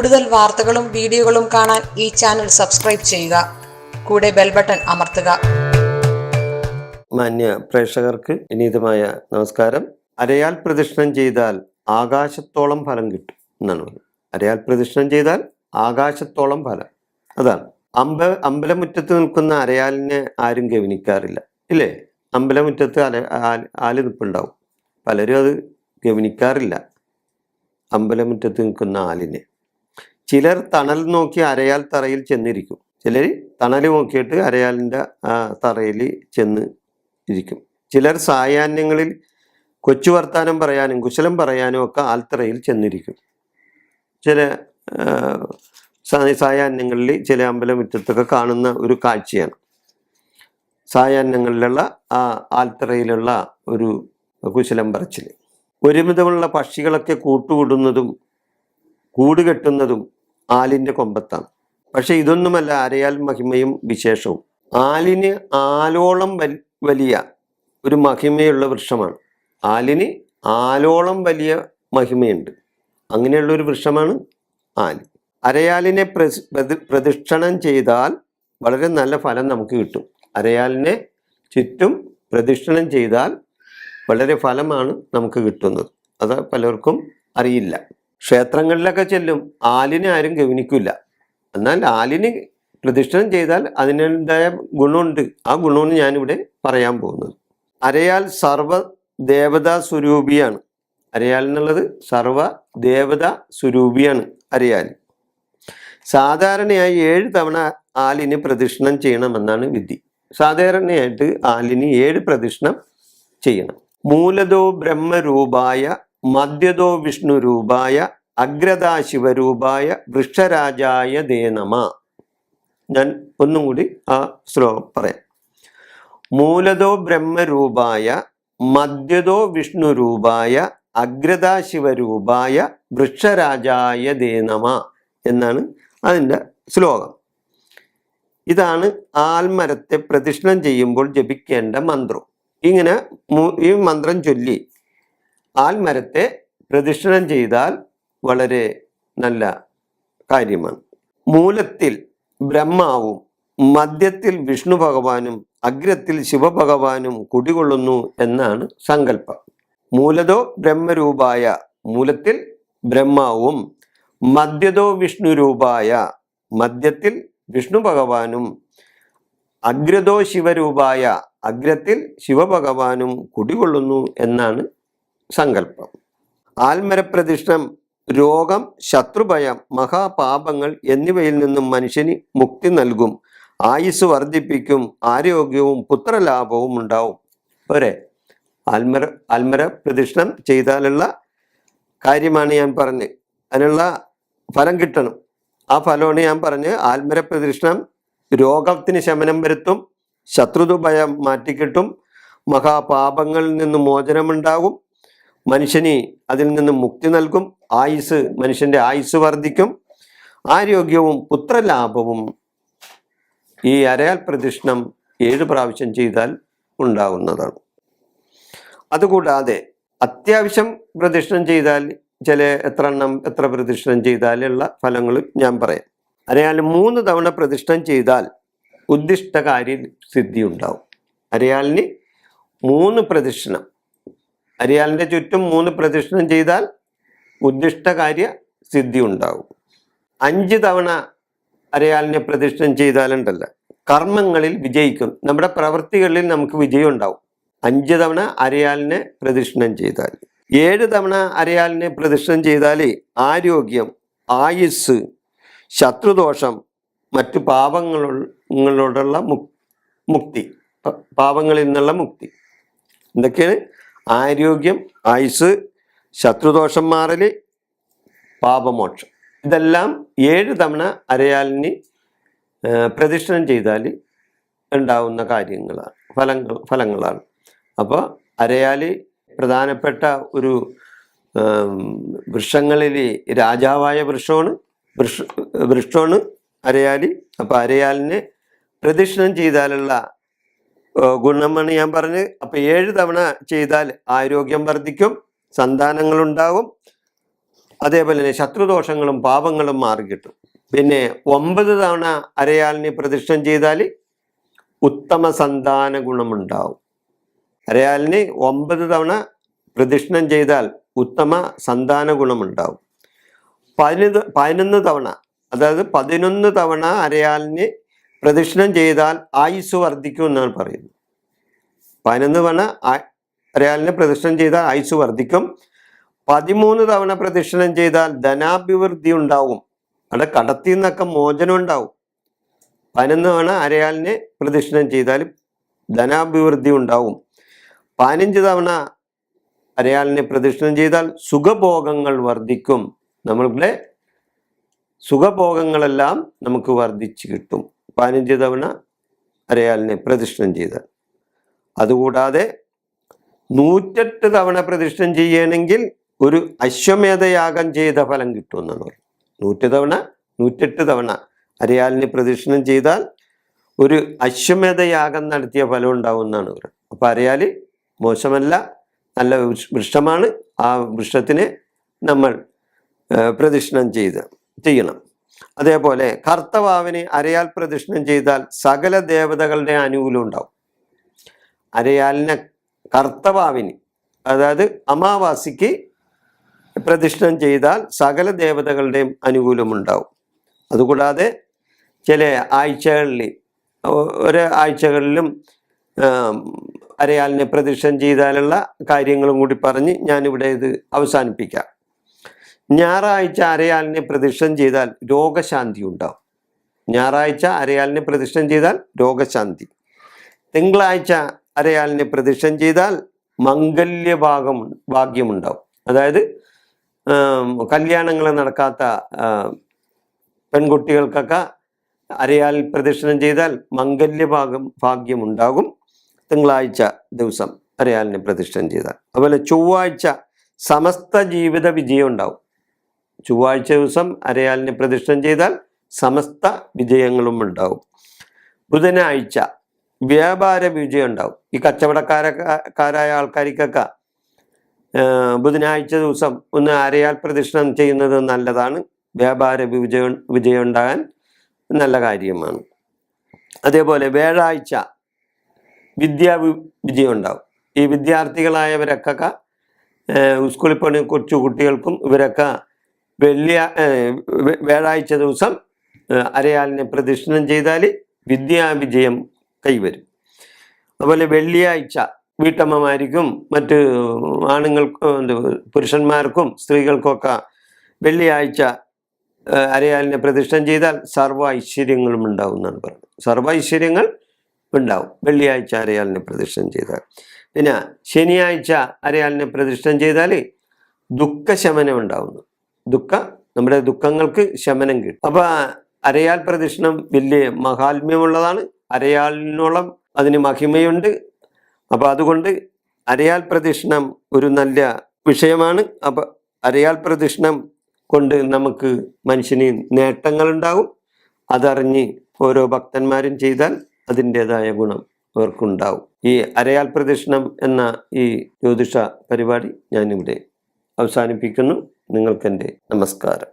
കൂടുതൽ വാർത്തകളും വീഡിയോകളും കാണാൻ ഈ ചാനൽ സബ്സ്ക്രൈബ് ചെയ്യുക. കൂടെ ബെൽ ബട്ടൺ അമർത്തുക. മാന്യ പ്രേക്ഷകർക്ക് വിനീതമായ നമസ്കാരം. അരയാൽ പ്രദക്ഷിണം ചെയ്താൽ ആകാശത്തോളം ഫലം കിട്ടും എന്നാണ് അരയാൽ പ്രദക്ഷിണം ചെയ്താൽ ആകാശത്തോളം ഫലം. അതാണ്. അമ്പ അമ്പലമുറ്റത്ത് നിൽക്കുന്ന അരയാലിനെ ആരും ഗവനിക്കാറില്ല. ഇല്ലേ? അമ്പലമുറ്റത്ത് അല ആൽ നിൽപ്പുണ്ടാവും പലരും അത് ഗവനിക്കാറില്ല. അമ്പലമുറ്റത്ത് നിൽക്കുന്ന ആലിനെ. ചിലർ തണൽ നോക്കി അരയാൽ തറയിൽ ചെന്നിരിക്കും. ചിലർ തണൽ നോക്കിയിട്ട് അരയാലിന്റെ തറയിൽ ചെന്ന് ഇരിക്കും. ചിലർ സായാഹ്നങ്ങളിൽ കൊച്ചു വർത്താനം പറയാനും കുശലം പറയാനും ഒക്കെ ആൽത്തറയിൽ ചെന്നിരിക്കും. ചില സായാഹ്നങ്ങളിൽ ചില അമ്പലമുറ്റത്തൊക്കെ കാണുന്ന ഒരു കാഴ്ചയാണ്. സായാഹ്നങ്ങളിലുള്ള ആ ആൽത്തറയിലുള്ള ഒരു കുശലം പറച്ചിൽ ഒരുമിതമുള്ള പക്ഷികളൊക്കെ കൂട്ടുകൂടുന്നതും കൂട് കെട്ടുന്നതും ആലിന്റെ കൊമ്പത്താണ്. പക്ഷെ ഇതൊന്നുമല്ല അരയാൽ മഹിമയും വിശേഷവും. ആലിന് ആലോളം വലിയ ഒരു മഹിമയുള്ള വൃക്ഷമാണ്. ആലിന് ആലോളം വലിയ മഹിമയുണ്ട്. അങ്ങനെയുള്ള ഒരു വൃക്ഷമാണ് ആൽ. അരയാലിനെ പ്രദക്ഷിണം ചെയ്താൽ വളരെ നല്ല ഫലം നമുക്ക് കിട്ടും. അരയാലിനെ ചുറ്റും പ്രദക്ഷിണം ചെയ്താൽ വളരെ ഫലമാണ് നമുക്ക് കിട്ടുന്നത്. അത് പലർക്കും അറിയില്ല. ക്ഷേത്രങ്ങളിലൊക്കെ ചെല്ലും ആലിനെ ആരും ഗവനിക്കില്ല എന്നാൽ ആലിന് പ്രദക്ഷിണം ചെയ്താൽ അതിന്റെതായ ഗുണമുണ്ട്. ആ ഗുണമാണ് ഞാനിവിടെ പറയാൻ പോകുന്നത്. അരയാൽ സർവ ദേവതാ സ്വരൂപിയാണ്. അരയാൽ എന്നുള്ളത് സർവ ദേവതാ സ്വരൂപിയാണ് അരയാൽ. സാധാരണയായി ഏഴ് തവണ ആലിന് പ്രദക്ഷിണം ചെയ്യണമെന്നാണ് വിധി. സാധാരണയായിട്ട് ആലിന് ഏഴ് പ്രദക്ഷിണം ചെയ്യണം. മൂലതോ ബ്രഹ്മരൂപായ മധ്യതോ വിഷ്ണു രൂപായ അഗ്രതാ ശിവരൂപായ വൃക്ഷരാജായ ദേനമ ഞാൻ ഒന്നും കൂടി ആ ശ്ലോകം പറയാം. മൂലതോ ബ്രഹ്മരൂപായ മധ്യതോ വിഷ്ണു രൂപായ അഗ്രതാ ശിവരൂപായ വൃക്ഷരാജായ ദേനമ എന്നാണ് അതിന്റെ ശ്ലോകം. ഇതാണ് ആൽമരത്തെ പ്രതിഷ്ഠനം ചെയ്യുമ്പോൾ ജപിക്കേണ്ട മന്ത്രം. ഇങ്ങനെ ഈ മന്ത്രം ചൊല്ലി ആൽമരത്തെ പ്രദക്ഷിണം ചെയ്താൽ വളരെ നല്ല കാര്യമാണ്. മൂലത്തിൽ ബ്രഹ്മാവും മധ്യത്തിൽ വിഷ്ണു ഭഗവാനും അഗ്രത്തിൽ ശിവഭഗവാനും കുടികൊള്ളുന്നു എന്നാണ് സങ്കല്പം. മൂലതോ ബ്രഹ്മരൂപായ മൂലത്തിൽ ബ്രഹ്മാവും മധ്യതോ വിഷ്ണു രൂപായ മധ്യത്തിൽ വിഷ്ണു ഭഗവാനും അഗ്രതോ ശിവരൂപായ അഗ്രത്തിൽ ശിവഭഗവാനും കുടികൊള്ളുന്നു എന്നാണ് സങ്കല്പം. ആൽമരപ്രതിഷ്ഠം രോഗം ശത്രുഭയം മഹാപാപങ്ങൾ എന്നിവയിൽ നിന്നും മനുഷ്യന് മുക്തി നൽകും. ആയുസ് വർദ്ധിപ്പിക്കും ആരോഗ്യവും പുത്രലാഭവും ഉണ്ടാവും. പോരെ ആൽമര ആൽമര പ്രതിഷ്ഠം ചെയ്താലുള്ള കാര്യമാണ് ഞാൻ പറഞ്ഞത് അതിനുള്ള ഫലം കിട്ടണം. ആ ഫലമാണ് ഞാൻ പറഞ്ഞ്. ആൽമര പ്രതിഷ്ഠം രോഗത്തിന് ശമനം വരുത്തും ശത്രുതുഭയം മാറ്റിക്കിട്ടും മഹാപാപങ്ങളിൽ നിന്ന് മോചനമുണ്ടാകും. മനുഷ്യന് അതിൽ നിന്ന് മുക്തി നൽകും ആയുസ് മനുഷ്യന്റെ ആയുസ് വർദ്ധിക്കും ആരോഗ്യവും പുത്രലാഭവും ഈ അരയാൽ പ്രദക്ഷിണം ഏഴ് പ്രാവശ്യം ചെയ്താൽ ഉണ്ടാകുന്നതാണ്. അതുകൂടാതെ അത്യാവശ്യം പ്രദക്ഷിണം ചെയ്താൽ ചില എത്ര എണ്ണം എത്ര പ്രദക്ഷിണം ചെയ്താലുള്ള ഫലങ്ങൾ ഞാൻ പറയാം. അരയാൽ മൂന്ന് തവണ പ്രദക്ഷിണം ചെയ്താൽ ഉദ്ദിഷ്ടകാര്യ സിദ്ധി ഉണ്ടാവും അരയാലിന് മൂന്ന് പ്രദക്ഷിണം അരിയാലിന്റെ ചുറ്റും മൂന്ന് പ്രദക്ഷിണം ചെയ്താൽ ഉദ്ദിഷ്ടകാര്യ സിദ്ധി ഉണ്ടാവും അഞ്ച് തവണ അരയാലിനെ പ്രദക്ഷിണം ചെയ്താലുണ്ടല്ല. കർമ്മങ്ങളിൽ വിജയിക്കും. നമ്മുടെ പ്രവൃത്തികളിൽ നമുക്ക് വിജയം ഉണ്ടാവും അഞ്ച് തവണ അരയാലിനെ പ്രദക്ഷിണം ചെയ്താൽ. ഏഴ് തവണ അരയാലിനെ പ്രദക്ഷിണം ചെയ്താൽ ആരോഗ്യം ആയുസ് ശത്രുദോഷം മറ്റു പാപങ്ങളോടുള്ള മുക്തി പാപങ്ങളിൽ നിന്നുള്ള മുക്തി. എന്തൊക്കെയാണ്? ആരോഗ്യം ആയുസ് ശത്രുദോഷം മാറൽ പാപമോക്ഷം. ഇതെല്ലാം ഏഴ് തവണ അരയാലിന് പ്രദക്ഷിണം ചെയ്താൽ ഉണ്ടാവുന്ന കാര്യങ്ങളാണ്. ഫലങ്ങൾ ഫലങ്ങളാണ്. അപ്പോൾ അരയാലി പ്രധാനപ്പെട്ട ഒരു വൃക്ഷങ്ങളിൽ രാജാവായ വൃക്ഷമാണ് വൃക്ഷ വൃക്ഷമാണ് അരയാലി. അപ്പോൾ അരയാലിനെ പ്രദക്ഷിണം ചെയ്താലുള്ള ഗുണമാണ് ഞാൻ പറഞ്ഞ് അപ്പൊ ഏഴ് തവണ ചെയ്താൽ ആരോഗ്യം വർദ്ധിക്കും സന്താനങ്ങൾ ഉണ്ടാകും അതേപോലെ തന്നെ ശത്രുദോഷങ്ങളും പാപങ്ങളും മാറിക്കിട്ടും. പിന്നെ ഒമ്പത് തവണ അരയാലിനെ പ്രതിഷ്ഠം ചെയ്താൽ ഉത്തമ സന്താന ഗുണമുണ്ടാവും. അരയാലിന് ഒമ്പത് തവണ പ്രതിഷ്ഠം ചെയ്താൽ ഉത്തമ സന്താന ഗുണമുണ്ടാവും. പതിനൊന്ന് പതിനൊന്ന് തവണ അതായത് പതിനൊന്ന് തവണ അരയാലിന് പ്രദക്ഷിണം ചെയ്താൽ ആയുസ് വർദ്ധിക്കും എന്നാണ് പറയുന്നത്. പതിനൊന്ന് തവണ ഒരാളിനെ പ്രദക്ഷിണം ചെയ്താൽ ആയുസ് വർദ്ധിക്കും. പതിമൂന്ന് തവണ പ്രദക്ഷിണം ചെയ്താൽ ധനാഭിവൃദ്ധി ഉണ്ടാവും. അവിടെ കടത്തിൽ നിന്നൊക്കെ മോചനം ഉണ്ടാവും. പതിനൊന്ന് തവണ അരയാലിനെ പ്രദക്ഷിണം ചെയ്താൽ ധനാഭിവൃദ്ധി ഉണ്ടാവും. പതിനഞ്ച് തവണ അരയാലിനെ പ്രദക്ഷിണം ചെയ്താൽ സുഖഭോഗങ്ങൾ വർദ്ധിക്കും. നമ്മളുടെ സുഖഭോഗങ്ങളെല്ലാം നമുക്ക് വർദ്ധിച്ചു കിട്ടും. പതിനഞ്ച് തവണ അരയാലിനെ പ്രതിഷ്ഠം ചെയ്ത്. അതുകൂടാതെ നൂറ്റെട്ട് തവണ പ്രതിഷ്ഠം ചെയ്യണമെങ്കിൽ ഒരു അശ്വമേധയാഗം ചെയ്ത ഫലം കിട്ടുമെന്നാണ് പറയുന്നത്. നൂറ്റ് തവണ നൂറ്റെട്ട് തവണ അരയാലിനെ പ്രദക്ഷിണം ചെയ്താൽ ഒരു അശ്വമേധയാഗം നടത്തിയ ഫലം ഉണ്ടാവും എന്നാണ് പറയുന്നത്. അപ്പം അരയാൽ മോശമല്ല നല്ല വൃക്ഷ- വൃക്ഷമാണ്. ആ വൃക്ഷത്തിനെ നമ്മൾ പ്രദക്ഷിണം ചെയ്ത് ചെയ്യണം. അതേപോലെ കർത്തവാവിനെ അരയാൽ പ്രദക്ഷിണം ചെയ്താൽ സകല ദേവതകളുടെ അനുകൂലം ഉണ്ടാവും. അരയാലിനെ കർത്തവാവിന് അതായത് അമാവാസിക്ക് പ്രദക്ഷിണം ചെയ്താൽ സകല ദേവതകളുടെയും അനുകൂലമുണ്ടാവും അതുകൂടാതെ ചില ആഴ്ചകളിൽ ഒരു ആഴ്ചകളിലും അരയാലിനെ പ്രദക്ഷിണം ചെയ്താലുള്ള കാര്യങ്ങളും കൂടി പറഞ്ഞ് ഞാനിവിടെ ഇത് അവസാനിപ്പിക്കാം. ഞായറാഴ്ച അരയാലിനെ പ്രദക്ഷിണം ചെയ്താൽ രോഗശാന്തി ഉണ്ടാവും. ഞായറാഴ്ച അരയാലിനെ പ്രദക്ഷിണം ചെയ്താൽ രോഗശാന്തി. തിങ്കളാഴ്ച അരയാലിനെ പ്രദക്ഷിണം ചെയ്താൽ മംഗല്യഭാഗം ഭാഗ്യമുണ്ടാവും അതായത് കല്യാണങ്ങൾ നടക്കാത്ത പെൺകുട്ടികൾക്കൊക്കെ അരയാൽ പ്രദക്ഷിണം ചെയ്താൽ മംഗല്യഭാഗം ഭാഗ്യമുണ്ടാകും തിങ്കളാഴ്ച ദിവസം അരയാലിനെ പ്രതിഷ്ഠം ചെയ്താൽ. അതുപോലെ ചൊവ്വാഴ്ച സമസ്ത ജീവിത വിജയം ഉണ്ടാവും. ചൊവ്വാഴ്ച ദിവസം അരയാലിനെ പ്രതിഷ്ഠം ചെയ്താൽ സമസ്ത വിജയങ്ങളും ഉണ്ടാവും. ബുധനാഴ്ച വ്യാപാര വിജയം ഉണ്ടാവും. ഈ കച്ചവടക്കാരക്കാരായ ആൾക്കാർക്കൊക്കെ ബുധനാഴ്ച ദിവസം ഒന്ന് അരയാൽ പ്രദക്ഷിണം ചെയ്യുന്നത് നല്ലതാണ്. വ്യാപാര വിജയം വിജയം ഉണ്ടാകാൻ നല്ല കാര്യമാണ്. അതേപോലെ വ്യാഴാഴ്ച വിദ്യാ വിജയം ഉണ്ടാവും. ഈ വിദ്യാർത്ഥികളായവരൊക്കെ സ്കൂളിൽ പോണ കൊച്ചു കുട്ടികൾക്കും ഇവരൊക്കെ വെള്ളിയ വ്യാഴാഴ്ച ദിവസം അരയാലിനെ പ്രദക്ഷിണം ചെയ്താൽ വിദ്യാവിജയം കൈവരും. അതുപോലെ വെള്ളിയാഴ്ച വീട്ടമ്മമാർക്കും മറ്റ് ആണുങ്ങൾക്കും പുരുഷന്മാർക്കും സ്ത്രീകൾക്കൊക്കെ വെള്ളിയാഴ്ച അരയാലിനെ പ്രതിഷ്ഠം ചെയ്താൽ സർവ ഐശ്വര്യങ്ങളും ഉണ്ടാവും എന്നാണ് പറയുന്നത് സർവ ഐശ്വര്യങ്ങൾ ഉണ്ടാവും. വെള്ളിയാഴ്ച അരയാലിനെ പ്രതിഷ്ഠം ചെയ്താൽ. പിന്നെ ശനിയാഴ്ച അരയാലിനെ പ്രതിഷ്ഠം ചെയ്താൽ ദുഃഖശമനം ഉണ്ടാവുന്നു. ദുഃഖ നമ്മുടെ ദുഃഖങ്ങൾക്ക് ശമനം കിട്ടും. അപ്പൊ അരയാൽ പ്രദക്ഷിണം വലിയ മഹാത്മ്യമുള്ളതാണ്. അരയാലിനോളം അതിന് മഹിമയുണ്ട്. അപ്പൊ അതുകൊണ്ട് അരയാൽ പ്രദക്ഷിണം ഒരു നല്ല വിഷയമാണ്. അപ്പൊ അരയാൽ പ്രദക്ഷിണം കൊണ്ട് നമുക്ക് മനുഷ്യന് നേട്ടങ്ങളുണ്ടാകും അതറിഞ്ഞ് ഓരോ ഭക്തന്മാരും ചെയ്താൽ അതിന്റെതായ ഗുണം അവർക്കുണ്ടാവും. ഈ അരയാൽ പ്രദക്ഷിണം എന്ന ഈ ജ്യോതിഷ പരിപാടി ഞാനിവിടെ അവസാനിപ്പിക്കുന്നു. നിങ്ങൾക്കെന്റെ നമസ്കാരം.